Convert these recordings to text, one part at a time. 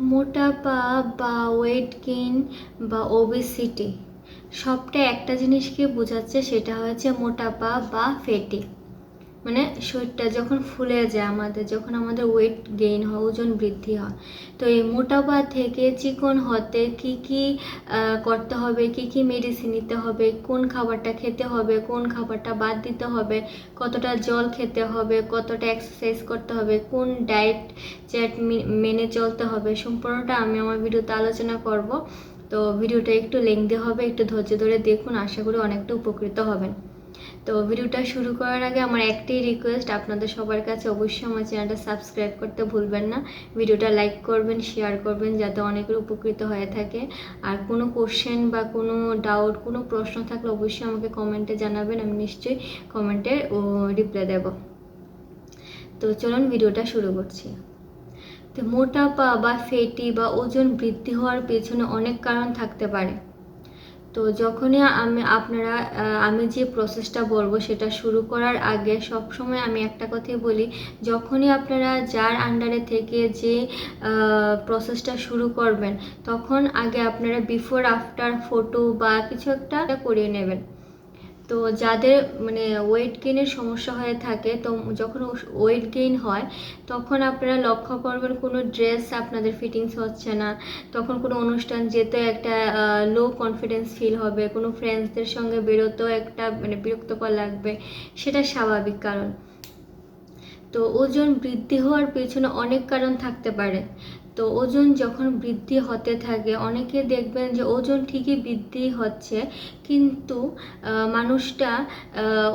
মোটাপা বা weight gain বা obesity সবটা একটা জিনিসকে বোঝাচ্ছে, সেটা হয়েছে মোটাপা বা ফেটি মানে শরীরটা যখন ফুলে যায় আমাদের, যখন আমাদের ওয়েট গেইন হয়, ওজন বৃদ্ধি হয়, তো এই মোটাপা থেকে চিকন হতে কি কি করতে হবে, কি কি মেডিসিন নিতে হবে, কোন খাবারটা খেতে হবে, কোন খাবারটা বাদ দিতে হবে, কতটা জল খেতে হবে, কতটা এক্সারসাইজ করতে হবে, কোন ডায়েট চ্যাট মেনে চলতে হবে, সম্পূর্ণটা আমি আমার ভিডিওতে আলোচনা করব। তো ভিডিওটা একটু লেংদি হবে, একটু ধৈর্য ধরে দেখুন, আশা করি অনেকটা উপকৃত হবেন। তো ভিডিওটা শুরু করার আগে আমার একটাই রিকোয়েস্ট আপনাদের সবার কাছে অবশ্যই আমার চ্যানেলটা সাবস্ক্রাইব করতে ভুলবেন না। ভিডিওটা লাইক করবেন শেয়ার করবেন, যাতে অনেকের উপকৃত হয়ে থাকে। আর কোনো কোশ্চেন বা কোনো ডাউট কোনো প্রশ্ন থাকলে অবশ্যই আমাকে কমেন্টে জানাবেন, আমি নিশ্চয়ই কমেন্টে রিপ্লাই দেব। তো চলুন ভিডিওটা শুরু করছি। তো মোটাপা বা ফেটি বা ওজন বৃদ্ধি হওয়ার পেছনে অনেক কারণ থাকতে পারে। তো যখনই আমি আপনারা আমি যে প্রসেসটা বলব সেটা শুরু করার আগে সব সময় আমি একটা কথাই বলি, যখনই আপনারা যার আন্ডারে থেকে যে প্রসেসটা শুরু করবেন, তখন আগে আপনারা বিফোর আফটার ফটো বা কিছু একটা করিয়ে নেবেন। তো যাদের মানে ওয়েট গেইনের সমস্যা হয়ে থাকে, তো যখন ওয়েট গেইন হয়, তখন আপনারা লক্ষ্য করবেন কোনো ড্রেস আপনাদের ফিটিংস হচ্ছে না। তখন কোনো অনুষ্ঠান যেতে একটা লো কনফিডেন্স ফিল হবে, কোনো ফ্রেন্ডসদের সঙ্গে বেরোতেও একটা মানে বিরক্তকর লাগবে, সেটা স্বাভাবিক কারণ। তো ওজন বৃদ্ধি হওয়ার পেছনে অনেক কারণ থাকতে পারে। তো ওজন যখন বৃদ্ধি হতে থাকে, অনেকে দেখবেন যে ওজন ঠিকই বৃদ্ধি হচ্ছে, কিন্তু মানুষটা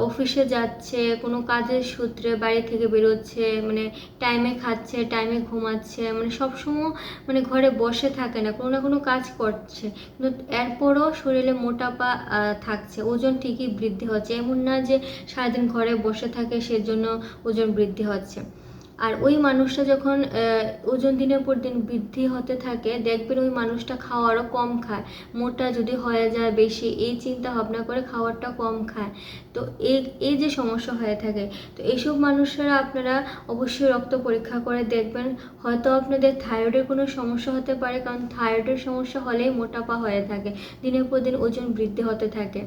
অফিসে যাচ্ছে, কোনো কাজের সূত্রে বাড়ি থেকে বেরোচ্ছে মানে টাইমে খাচ্ছে টাইমে ঘুমাচ্ছে মানে সবসময় মানে ঘরে বসে থাকে না, কোনো না কোনো কাজ করছে। কিন্তু এরপরও শরীরে মোটাপা থাকছে, ওজন ঠিকই বৃদ্ধি হচ্ছে। এমন না যে সারাদিন ঘরে বসে থাকে, সেজন্য ওজন বৃদ্ধি হচ্ছে। আর ওই মানুষটা যখন ওজন দিনের পর দিন বৃদ্ধি হতে থাকে, দেখবেন ওই মানুষটা খাওয়ারও কম খায়। মোটা যদি হয়ে যায় বেশি, এই চিন্তা ভাবনা করে খাওয়ারটা কম খায়। তো এই এই যে সমস্যা হয়ে থাকে, তো এইসব মানুষেরা আপনারা অবশ্যই রক্ত পরীক্ষা করে দেখবেন। হয়তো আপনাদের থাইরয়েডের কোনো সমস্যা হতে পারে, কারণ থাইরয়েডের সমস্যা হলেই মোটাপা হয়ে থাকে। দিনের পর দিন ওজন বৃদ্ধি হতে থাকে।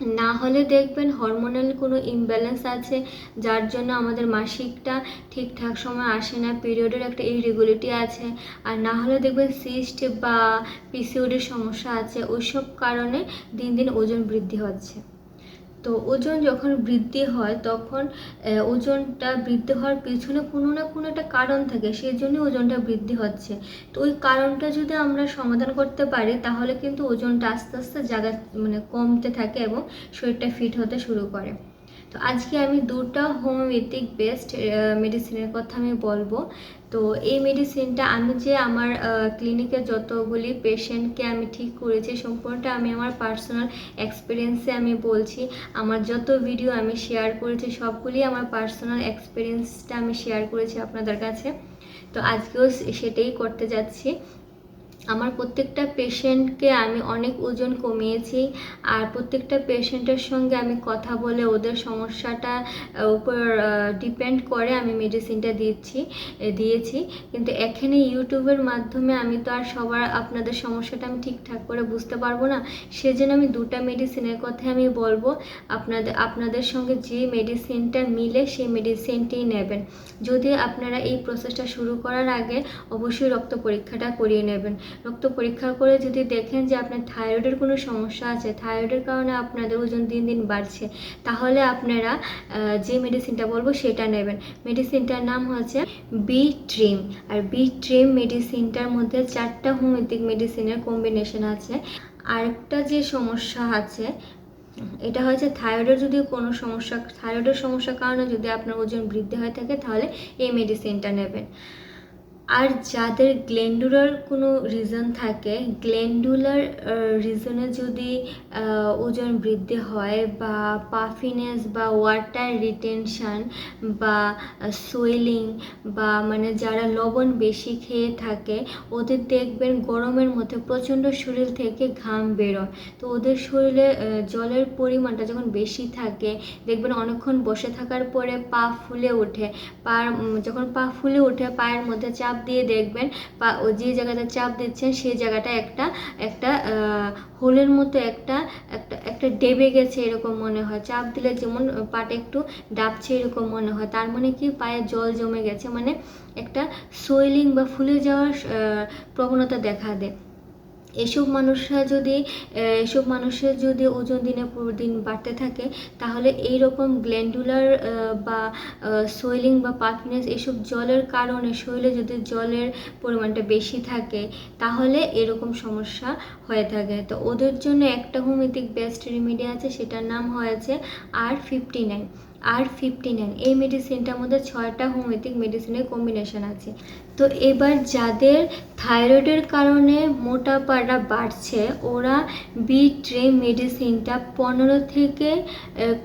না হলে দেখবেন হরমোনাল কোনো ইমব্যালেন্স আছে, যার জন্য আমাদের মাসিকটা ঠিকঠাক সময় আসে না পিরিয়ডের একটা ইরেগুলারিটি আছে, আর না হলে দেখবেন সিস্ট বা পিসিওডের সমস্যা আছে, ওইসব কারণে দিন দিন ওজন বৃদ্ধি হচ্ছে। তো ওজন যখন বৃদ্ধি হয় তখন ওজনটা বৃদ্ধি হওয়ার পেছনে কোনো না কোনো একটা কারণ থাকে সেই জন্য ওজনটা বৃদ্ধি হচ্ছে। তো ওই কারণটা যদি আমরা সমাধান করতে পারি, তাহলে কিন্তু ওজনটা আস্তে আস্তে জায়গা মানে কমতে থাকে এবং শরীরটা ফিট হতে শুরু করে। তো আজকে আমি দুটো হোমিওপ্যাথিক বেস্ট মেডিসিনের কথা আমি বলব। তো এই মেডিসিনটা আমি যে আমার ক্লিনিকে যতগুলি পেশেন্টকে আমি ঠিক করেছি, সম্পূর্ণটা আমি আমার পার্সোনাল এক্সপিরিয়েন্সে আমি বলছি। আমার যত ভিডিও আমি শেয়ার করেছি, সবগুলি আমার পার্সোনাল এক্সপিরিয়েন্সটা আমি শেয়ার করেছি আপনাদের কাছে। তো আজকেও সেটাই করতে যাচ্ছি। আমার প্রত্যেকটা পেশেন্টকে আমি অনেক ওজন কমিয়েছি আর প্রত্যেকটা পেশেন্টের সঙ্গে আমি কথা বলে ওদের সমস্যাটা উপর ডিপেন্ড করে আমি মেডিসিনটা দিচ্ছি দিয়েছি। কিন্তু এখানে ইউটিউবের মাধ্যমে আমি তো আর সবার, আপনাদের সমস্যাটা আমি ঠিকঠাক করে বুঝতে পারব না। সেজন্য আমি দুটো মেডিসিনের কথা আমি বলব। আপনাদের আপনাদের সঙ্গে যে মেডিসিনটা মিলে সেই মেডিসিনটাই নেবেন। যদি আপনারা এই প্রসেসটা শুরু করার আগে অবশ্যই রক্ত পরীক্ষাটা করিয়ে নেবেন। রক্ত পরীক্ষা করে যদি দেখেন যে আপনার থাইরয়েডের কোনো সমস্যা আছে, থাইরয়েডের কারণে আপনাদের ওজন দিন দিন বাড়ছে, তাহলে আপনারা যে মেডিসিনটা বলব সেটা নেবেন। মেডিসিনটার নাম হচ্ছে বি ট্রিম আর বি ট্রিম মেডিসিনটার মধ্যে চারটা হোমিওপ্যাথিক মেডিসিনের কম্বিনেশন আছে। আরেকটা যে সমস্যা আছে, এটা হচ্ছে থাইরয়েডের যদি কোনো সমস্যা, থাইরয়েডের সমস্যার কারণে যদি আপনার ওজন বৃদ্ধি হয়ে থাকে, তাহলে এই মেডিসিনটা নেবেন। আর যাদের গ্ল্যান্ডুলার কোনো রিজন থাকে গ্ল্যান্ডুলার রিজনে যদি ওজন বৃদ্ধি হয় বা পাফিনেস বা ওয়াটার রিটেনশন বা সোয়েলিং বা মানে যারা লবণ বেশি খেয়ে থাকে, ওদের দেখবেন গরমের মধ্যে প্রচণ্ড শরীর থেকে ঘাম বেরোয়। তো ওদের শরীরে জলের পরিমাণটা যখন বেশি থাকে, দেখবেন অনেকক্ষণ বসে থাকার পরে পা ফুলে ওঠে। পা যখন পা ফুলে ওঠে, পায়ের মধ্যে চাপ দিয়ে দেখবেন বা যে জায়গাটা চাপ দিচ্ছেন সেই জায়গাটা একটা একটা হোলের মতো একটা একটা একটা ডেবে গেছে এরকম মনে হয়। চাপ দিলে যেমন পাটা একটু ডাবছে এরকম মনে হয়। তার মানে কি? পায়ে জল জমে গেছে। মানে একটা সোয়েলিং বা ফুলে যাওয়ার প্রবণতা দেখা দেয়। এসব মানুষরা যদি এসব মানুষের যদি ওজন পর দিন বাড়তে থাকে, তাহলে এই রকম গ্ল্যান্ডুলার বা সোয়েলিং বা পাফিনেস এসব জলের কারণে, শরীরে যদি জলের পরিমাণটা বেশি থাকে, তাহলে এরকম সমস্যা হয়ে থাকে। তো ওদের জন্য একটা হোমিওপ্যাথিক বেস্ট রেমেডি আছে, সেটার নাম হয়েছে R fifty nine R fifty nine এই মেডিসিনটার মধ্যে ছয়টা হোমিওপ্যাথিক মেডিসিনের কম্বিনেশন আছে। তো এবার যাদের থাইরয়েডের কারণে মোটাপাটা বাড়ছে, ওরা বি ট্রে মেডিসিনটা পনেরো থেকে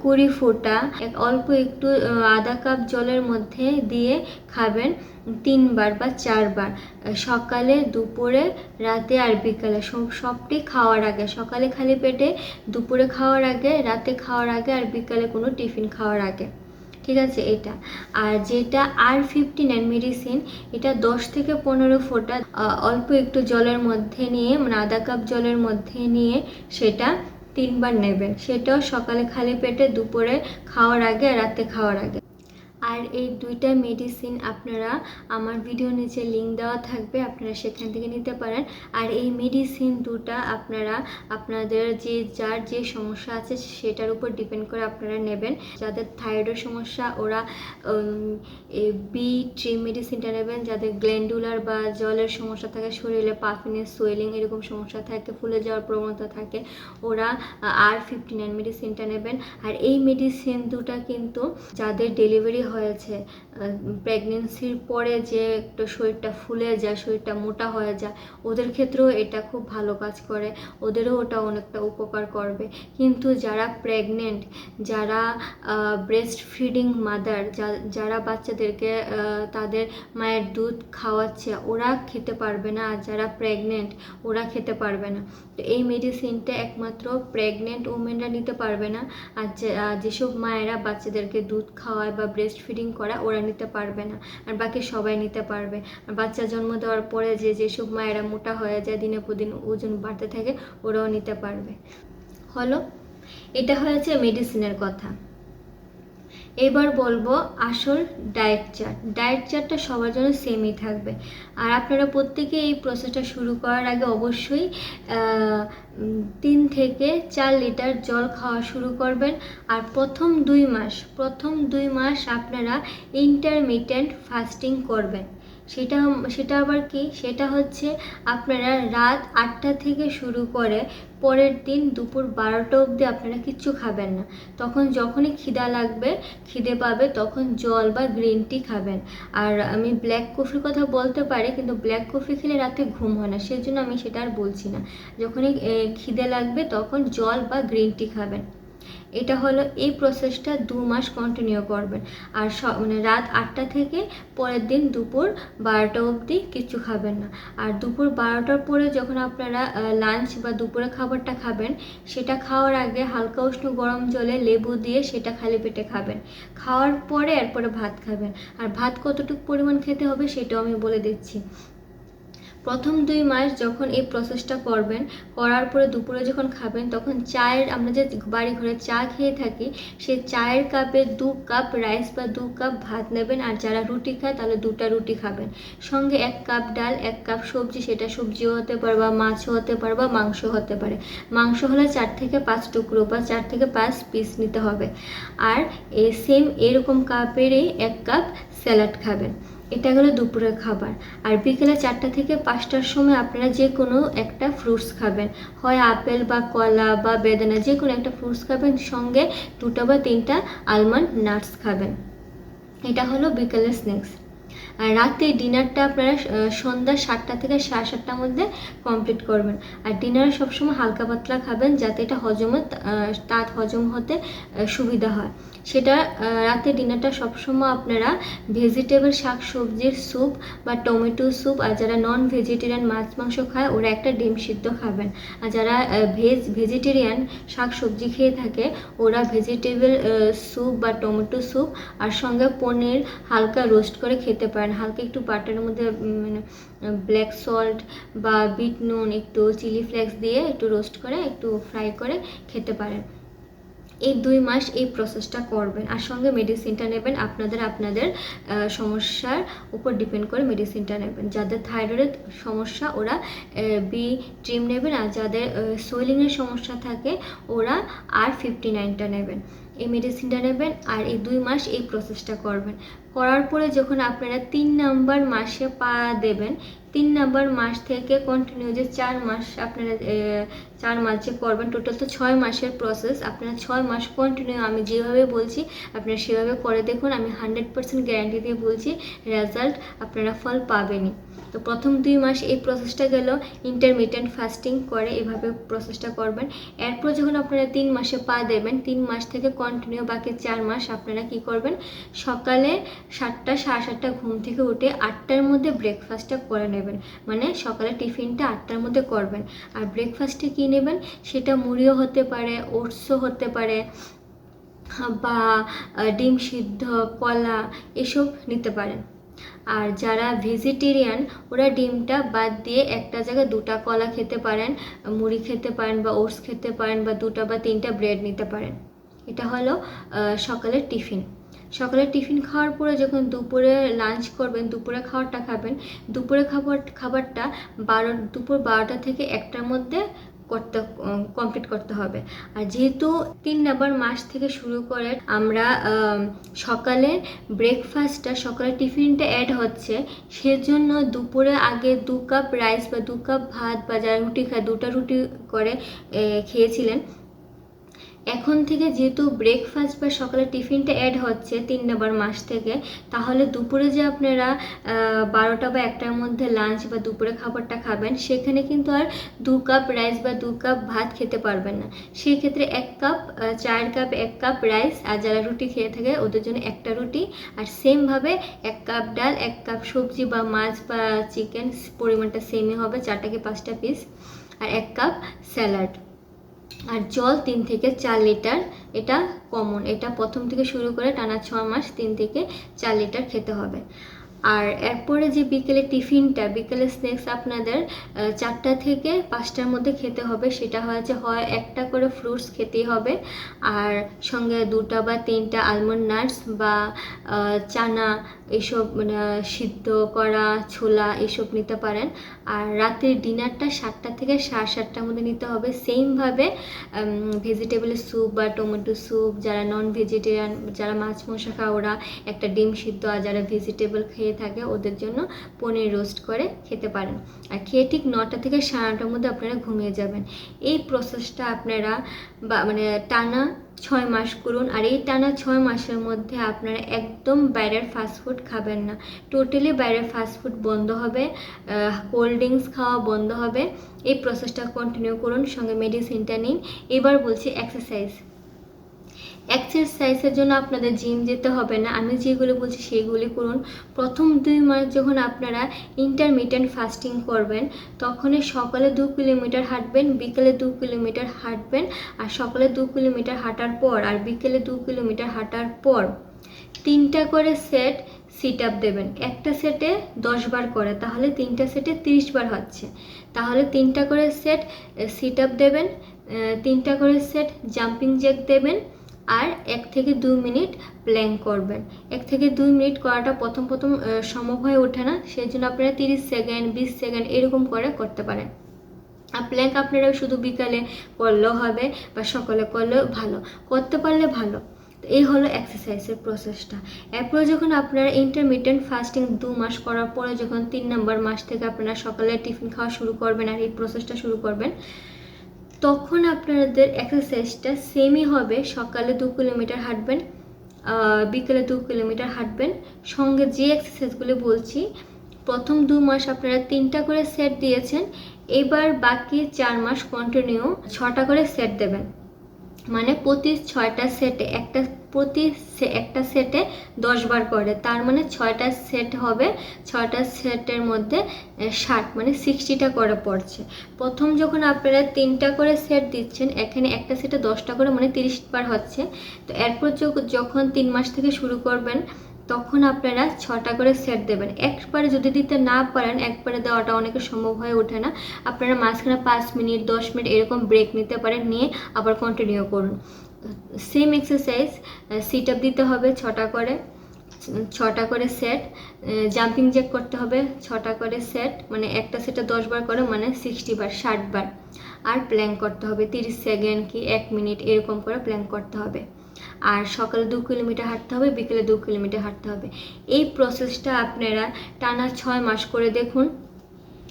কুড়ি ফোঁটা অল্প একটু আধা কাপ জলের মধ্যে দিয়ে খাবেন তিনবার বা চারবার। সকালে, দুপুরে, রাতে আর বিকালে। সব, সবটি খাওয়ার আগে, সকালে খালি পেটে, দুপুরে খাওয়ার আগে, রাতে খাওয়ার আগে আর বিকালে কোনো টিফিন খাওয়ার আগে। ঠিক আছে, এটা। আর যেটা আর ফিফটি নাইন মেডিসিন এটা দশ থেকে পনেরো ফোঁটা অল্প একটু জলের মধ্যে নিয়ে মানে আধা কাপ জলের মধ্যে নিয়ে সেটা তিনবার নেবেন। সেটাও সকালে খালি পেটে, দুপুরে খাওয়ার আগে রাতে খাওয়ার আগে। আর এই দুইটা মেডিসিন আপনারা আমার ভিডিও নিচে লিঙ্ক দেওয়া থাকবে, আপনারা সেখান থেকে নিতে পারেন। আর এই মেডিসিন দুটা আপনারা আপনাদের যে, যার যে সমস্যা আছে সেটার উপর ডিপেন্ড করে আপনারা নেবেন। যাদের থাইরয়েডের সমস্যা, ওরা বি ট্রি মেডিসিনটা নেবেন। যাদের গ্ল্যান্ডুলার বা জলের সমস্যা থাকে, শরীরে পাফিনেস সোয়েলিং এরকম সমস্যা থাকে, ফুলে যাওয়ার প্রবণতা থাকে, ওরা আর ফিফটি নাইন মেডিসিনটা নেবেন। আর এই মেডিসিন দুটা কিন্তু যাদের ডেলিভারি হয়েছে। প্রেগনেন্সির পরে যে একটু শরীরটা ফুলে যায়, শরীরটা মোটা হয়ে যায়, ওদের ক্ষেত্রেও এটা খুব ভালো কাজ করে। ওদেরও ওটা অনেকটা উপকার করবে। কিন্তু যারা প্রেগনেন্ট যারা ব্রেস্ট ফিডিং মাদার যারা বাচ্চাদেরকে তাদের মায়ের দুধ খাওয়াচ্ছে, ওরা খেতে পারবে না। আর যারা প্রেগনেন্ট ওরা খেতে পারবে না। তো এই মেডিসিনটা একমাত্র প্রেগনেন্ট ওমেনরা নিতে পারবে না। আর যেসব মায়েরা বাচ্চাদেরকে দুধ খাওয়ায় বা ব্রেস্ট ফিডিং করা ওরা নিতে পারবে না, আর বাকি সবাই নিতে পারবে। আর বাচ্চা জন্ম দেওয়ার পরে যে যেসব মায়েরা মোটা হয়ে যায়, দিনে প্রদিন ওজন বাড়তে থাকে, ওরাও নিতে পারবে। হলো, এটা হয়েছে মেডিসিনের কথা। এবার বলব আসল ডায়েট চার্ট ডায়েট চার্টটা সবার জন্য সেমই থাকবে। আর আপনারা প্রত্যেকে এই প্রসেসটা শুরু করার আগে অবশ্যই তিন থেকে চার লিটার জল খাওয়া শুরু করবেন। আর প্রথম দুই মাস, প্রথম দুই মাস আপনারা ইন্টারমিটেন্ট ফাস্টিং করবেন। সেটা সেটা আবার কি? সেটা হচ্ছে আপনারা রাত আটটা থেকে শুরু করে পরের দিন দুপুর বারোটা অবধি আপনারা কিচ্ছু খাবেন না। তখন যখনই খিদা লাগবে, খিদে পাবে, তখন জল বা গ্রিন টি খাবেন। আর আমি ব্ল্যাক কফির কথা বলতে পারি, কিন্তু ব্ল্যাক কফি খেলে রাতে ঘুম হয় না সেই জন্য আমি সেটা আর বলছি না। যখনই খিদে লাগবে, তখন জল বা গ্রিন টি খাবেন। এটা হলো এই প্রসেসটা দু মাস কন্টিনিউ করবেন। আর স মানে রাত আটটা থেকে পরের দিন দুপুর বারোটা অবধি কিছু খাবেন না। আর দুপুর বারোটার পরে যখন আপনারা লাঞ্চ বা দুপুরে খাবারটা খাবেন, সেটা খাওয়ার আগে হালকা উষ্ণ গরম জলে লেবু দিয়ে সেটা খালি পেটে খাবেন। খাওয়ার পরে এরপরে ভাত খাবেন। আর ভাত কতটুকু পরিমাণ খেতে হবে সেটাও আমি বলে দিচ্ছি। প্রথম দুই মাস যখন এই প্রসেসটা করবেন, করার পরে দুপুরে যখন খাবেন, তখন চায়ের আমরা যে বাড়ি ঘরে চা খেয়ে থাকি সেই চায়ের কাপে দু কাপ রাইস বা দু কাপ ভাত নেবেন আর যারা রুটি খায় তাহলে দুটা রুটি খাবেন। সঙ্গে এক কাপ ডাল, এক কাপ সবজি, সেটা সবজিও হতে পারে বা মাছও হতে পারে বা মাংস হতে পারে। মাংস হলে চার থেকে পাঁচ টুকরো বা চার থেকে পাঁচ পিস নিতে হবে। আর এই সেম এরকম কাপেরই এক কাপ স্যালাড খাবেন। এটা গেলো দুপুরের খাবার। আর বিকেলে চারটা থেকে পাঁচটার সময় আপনারা যে কোনো একটা ফ্রুটস খাবেন। হয় আপেল বা কলা বা বেদানা যে কোনো একটা ফ্রুটস খাবেন, সঙ্গে দুটো বা তিনটা আলমন্ড নাটস খাবেন। এটা হলো বিকেলের স্ন্যাক্স আর রাতে ডিনারটা আপনারা সন্ধ্যা সাতটা থেকে সাড়ে সাতটার মধ্যে কমপ্লিট করবেন। আর ডিনারে সবসময় হালকা পাতলা খাবেন যাতে এটা হজমে তাঁত হজম হতে সুবিধা হয়। সেটা রাতে ডিনারটা সবসময় আপনারা ভেজিটেবল শাক সবজির স্যুপ বা টমেটো স্যুপ আর যারা নন ভেজিটেরিয়ান মাছ মাংস খায়, ওরা একটা ডিম সিদ্ধ খাবেন। আর যারা ভেজ ভেজিটেরিয়ান শাক সবজি খেয়ে থাকে, ওরা ভেজিটেবল স্যুপ বা টমেটো স্যুপ আর সঙ্গে পনির হালকা রোস্ট করে খেতে পারে পারেন হালকা একটু বাটারের মধ্যে মানে ব্ল্যাক সল্ট বা বিট নুন একটু চিলি ফ্লেক্স দিয়ে একটু রোস্ট করে, একটু ফ্রাই করে খেতে পারেন। এই দুই মাস এই প্রসেসটা করবেন। আর সঙ্গে মেডিসিনটা নেবেন। আপনাদের আপনাদের সমস্যার উপর ডিপেন্ড করে মেডিসিনটা নেবেন। যাদের থাইরয়েড সমস্যা, ওরা বি ট্রিম নেবেন। আর যাদের সোয়েলিংয়ের সমস্যা থাকে, ওরা আর ফিফটি নাইনটা নেবেন। এই মেডিসিনটা নেবেন। আর এই দুই মাস এই প্রসেসটা করবেন। করার পরে যখন আপনারা তিন নাম্বার মাসে পা দেবেন তিন নাম্বার মাস থেকে কন্টিনিউ যে চার মাস আপনারা চার মাস যে করবেন টোটাল তো ছয় মাসের প্রসেস আপনারা ছয় মাস কন্টিনিউ আমি যেভাবে বলছি, আপনারা সেভাবে করে দেখুন, আমি হান্ড্রেড পার্সেন্ট গ্যারান্টি দিয়ে বলছি রেজাল্ট আপনারা ফল পাবেনই। তো প্রথম দুই মাস এই প্রসেসটা গেল ইন্টারমিডিয়েন্ট ফাস্টিং করে এভাবে প্রসেসটা করবেন। এরপর যখন আপনারা তিন মাসে পা দেবেন, তিন মাস থেকে কন্টিনিউ বাকি চার মাস আপনারা কি করবেন, সকালে সাতটা, সাড়ে সাতটা ঘুম থেকে উঠে আটটার মধ্যে ব্রেকফাস্টটা করে নেবেন। মানে সকালে টিফিনটা আটটার মধ্যে করবেন। আর ব্রেকফাস্টে কী নেবেন? সেটা মুড়িও হতে পারে, ওটসও হতে পারে, বা ডিম সিদ্ধ, কলা, এসব নিতে পারেন। আর যারা ভেজিটেরিয়ান ওরা ডিমটা বাদ দিয়ে একটা জায়গায় দুটা কলা খেতে পারেন, মুড়ি খেতে পারেন, বা ওটস খেতে পারেন, বা দুটা বা তিনটা ব্রেড নিতে পারেন। এটা হলো সকালের টিফিন। সকালে টিফিন খাওয়ার পরে যখন দুপুরে লাঞ্চ করবেন দুপুরে খাবারটা খাবেন দুপুরে খাবার খাবারটা বারো দুপুর বারোটা থেকে একটার মধ্যে করতে কমপ্লিট করতে হবে। আর যেহেতু তিন নাম্বার মাস থেকে শুরু করে আমরা আম, সকালে ব্রেকফাস্টটা সকালে টিফিনটা অ্যাড হচ্ছে সেজন্য দুপুরে আগে দু কাপ রাইস বা দু কাপ ভাত বা যারা রুটি খায় দুটা রুটি করে খেয়েছিলেন। এখন থেকে যেহেতু ব্রেকফাস্ট বা সকালে টিফিনটা অ্যাড হচ্ছে তিন নাম্বার মাস থেকে, তাহলে দুপুরে যে আপনারা বারোটা বা একটার মধ্যে লাঞ্চ বা দুপুরে খাবারটা খাবেন, সেখানে কিন্তু আর দু কাপ রাইস বা দু কাপ ভাত খেতে পারবেন না। সেক্ষেত্রে এক কাপ চায়ের কাপ এক কাপ রাইস আর যারা রুটি খেয়ে থাকে, ওদের জন্য একটা রুটি। আর সেমভাবে এক কাপ ডাল, এক কাপ সবজি বা মাছ বা চিকেন পরিমাণটা সেমই হবে, চারটা কি পাঁচটা পিস আর এক কাপ স্যালাড আর জল তিন থেকে চার লিটার, এটা কমন এটা প্রথম থেকে শুরু করে টানা ছ মাস তিন থেকে চার লিটার খেতে হবে। আর এরপরে যে বিকেলে টিফিনটা, বিকেলে স্ন্যাক্স আপনাদের চারটা থেকে পাঁচটার মধ্যে খেতে হবে। সেটা হয়েছে, হয় একটা করে ফ্রুটস খেতেই হবে। আর সঙ্গে দুটা বা তিনটা আলমন্ড নাটস বা চানা, এসব মানে সিদ্ধ করা, ছোলা এসব নিতে পারেন। আর রাতের ডিনারটা সাতটা থেকে সাড়ে সাতটার মধ্যে নিতে হবে। সেমভাবে ভেজিটেবলের স্যুপ বা টমেটো স্যুপ যারা নন ভেজিটেরিয়ান যারা মাছ মশা খায়, ওরা একটা ডিম সিদ্ধ, আর যারা ভেজিটেবল খেয়ে থাকে, ওদের জন্য পনির রোস্ট করে খেতে পারেন। আর খেয়ে ঠিক নটা থেকে সাড়ে নটার মধ্যে আপনারা ঘুমিয়ে যাবেন। এই প্রসেসটা আপনারা বা মানে টানা ছয় মাস করুন। আর এই টানা ছয় মাসের মধ্যে আপনারা একদম বাইরের ফাস্টফুড খাবেন না। টোটালি বাইরের ফাস্টফুড বন্ধ হবে কোল্ড ড্রিঙ্কস খাওয়া বন্ধ হবে। এই প্রসেসটা কন্টিনিউ করুন। সঙ্গে মেডিসিনটা নিন। এবার বলছি এক্সারসাইজ এক্সারসাইজের জন্য আপনাদের জিম যেতে হবে না। আমি যেগুলো বলছি সেগুলি করুন। প্রথম দুই মাস যখন আপনারা ইন্টারমিডিয়েন্ট ফাস্টিং করবেন, তখনই সকালে দু কিলোমিটার হাঁটবেন, বিকেলে দু কিলোমিটার হাঁটবেন, আর সকালে দু কিলোমিটার হাঁটার পর আর বিকেলে দু কিলোমিটার হাঁটার পর তিনটা করে সেট সিট আপ দেবেন। একটা সেটে দশ বার করে, তাহলে তিনটা সেটে তিরিশ বার হচ্ছে। তাহলে তিনটা করে সেট সিট আপ দেবেন তিনটা করে সেট জাম্পিং জ্যাক দেবেন আর এক থেকে দুই মিনিট প্ল্যাঙ্ক করবেন। এক থেকে দুই মিনিট করাটা প্রথম প্রথম সম্ভব হয়ে ওঠে না সেই জন্য আপনারা তিরিশ সেকেন্ড, বিশ সেকেন্ড এরকম করে করতে পারেন। আর প্ল্যাঙ্ক আপনারা শুধু বিকালে করলেও হবে বা সকালে করলেও ভালো। করতে পারলে ভালো। তো এই হলো এক্সারসাইজের প্রসেসটা এরপর যখন আপনারা ইন্টারমিডিয়েন্ট ফাস্টিং দু মাস করার পরে যখন তিন নম্বর মাস থেকে আপনারা সকালে টিফিন খাওয়া শুরু করবেন আর এই প্রসেসটা শুরু করবেন তখন আপনাদের এক্সারসাইজটা সেমই হবে। সকালে দু কিলোমিটার হাঁটবেন বিকেলে দু কিলোমিটার হাঁটবেন। সঙ্গে যে এক্সারসাইজগুলো বলছি, প্রথম দু মাস আপনারা তিনটা করে সেট দিয়েছেন, এবার বাকি চার মাস কন্টিনিউ ছটা করে সেট দেবেন। মানে প্রতি ছয়টা সেটে একটা, প্রতি একটা সেটে দশবার করে। তার মানে ছয়টা সেট হবে, ছয়টা সেটের মধ্যে ষাট মানে সিক্সটিটা করে পড়ছে। প্রথম যখন আপনারা তিনটা করে সেট দিচ্ছেন, এখানে একটা সেটে দশটা করে মানে তিরিশ বার হচ্ছে। তো এরপর যখ- যখন তিন মাস থেকে শুরু করবেন তখন আপনারা ছটা করে সেট দেবেন। একবারে যদি দিতে না পারেন, একবারে দেওয়াটা অনেকের সম্ভব হয়ে ওঠে না। আপনারা মাঝখানে পাঁচ মিনিট, দশ মিনিট এরকম ব্রেক নিতে পারেন, নিয়ে আবার কন্টিনিউ করুন। সেম এক্সারসাইজ সিট আপ দিতে হবে ছটা করে ছটা করে সেট জাম্পিং জ্যাক করতে হবে ছটা করে সেট মানে একটা সেটে দশ বার করে মানে সিক্সটি বার, ষাট বার। আর প্ল্যাঙ্ক করতে হবে, তিরিশ সেকেন্ড কি, এক মিনিট এরকম করে প্ল্যাঙ্ক করতে হবে। আর সকালে দু কিলোমিটার হাঁটতে হবে, বিকেলে দু কিলোমিটার হাঁটতে হবে। এই প্রসেসটা আপনারা টানা ছয় মাস করে দেখুন।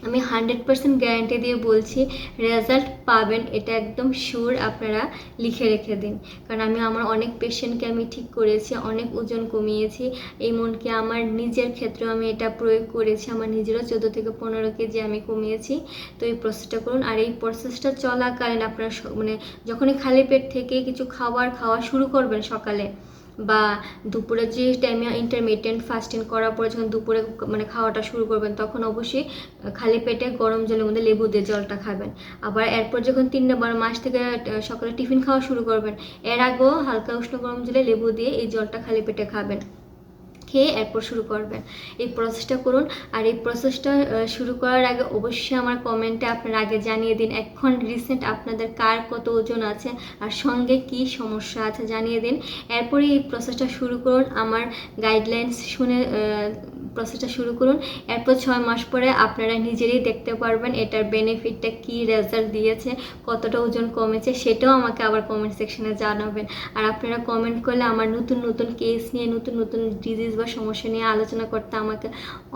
আমি হান্ড্রেড পার্সেন্ট গ্যারান্টি দিয়ে বলছি রেজাল্ট পাবেন, এটা একদম শিওর আপনারা লিখে রেখে দিন। কারণ আমি আমার অনেক পেশেন্টকে আমি ঠিক করেছি, অনেক ওজন কমিয়েছি, এমনকি আমার নিজের ক্ষেত্রেও আমি এটা প্রয়োগ করেছি, আমার নিজেরও চোদ্দ থেকে পনেরো কেজি আমি কমিয়েছি। তো এই প্রসেসটা করুন, আর এই প্রসেসটা চলাকালীন আপনারা মানে যখনই খালি পেট থেকে কিছু খাবার খাওয়া শুরু করবেন সকালে বা দুপুরে যে টাইমে ইন্টারমিডিয়েন্ট ফাস্টিং করার পরে যখন দুপুরে মানে খাওয়াটা শুরু করবেন, তখন অবশ্যই খালি পেটে গরম জলের মধ্যে লেবু দিয়ে জলটা খাবেন। আবার এরপর যখন তিন নম্বর মাস থেকে সকালে টিফিন খাওয়া শুরু করবেন, এর আগেও হালকা উষ্ণ গরম জলে লেবু দিয়ে এই জলটা খালি পেটে খাবেন। খেয়ে এরপর শুরু করবেন? এই প্রসেসটা করুন। আর এই প্রসেসটা শুরু করার আগে অবশ্যই আমার কমেন্টে আপনার আগে জানিয়ে দিন, এখন রিসেন্ট আপনাদের কার কত ওজন আছে আর সঙ্গে কি সমস্যা আছে জানিয়ে দিন। এরপরে এই প্রসেসটা শুরু করুন। আমার গাইডলাইন্স শুনে প্রসেসটা শুরু করুন। এরপর ছয় মাস পরে আপনারা নিজেরই দেখতে পারবেন এটার বেনিফিটটা কি রেজাল্ট দিয়েছে, কতটা ওজন কমেছে, সেটাও আমাকে আবার কমেন্ট সেকশনে জানাবেন। আর আপনারা কমেন্ট করলে আমার নতুন নতুন কেস নিয়ে, নতুন নতুন ডিজিজ বা সমস্যা নিয়ে আলোচনা করতে আমাকে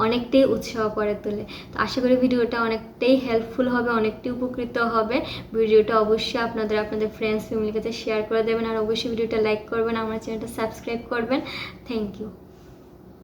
অনেকটাই উৎসাহ করে তোলে। তো আশা করি ভিডিওটা অনেকটাই হেল্পফুল হবে, অনেকটাই উপকৃত হবে। ভিডিওটা অবশ্যই আপনাদের আপনাদের ফ্রেন্ডস ফ্যামিলির কাছে শেয়ার করে দেবেন। আর অবশ্যই ভিডিওটা লাইক করবেন, আমার চ্যানেলটা সাবস্ক্রাইব করবেন। Thank you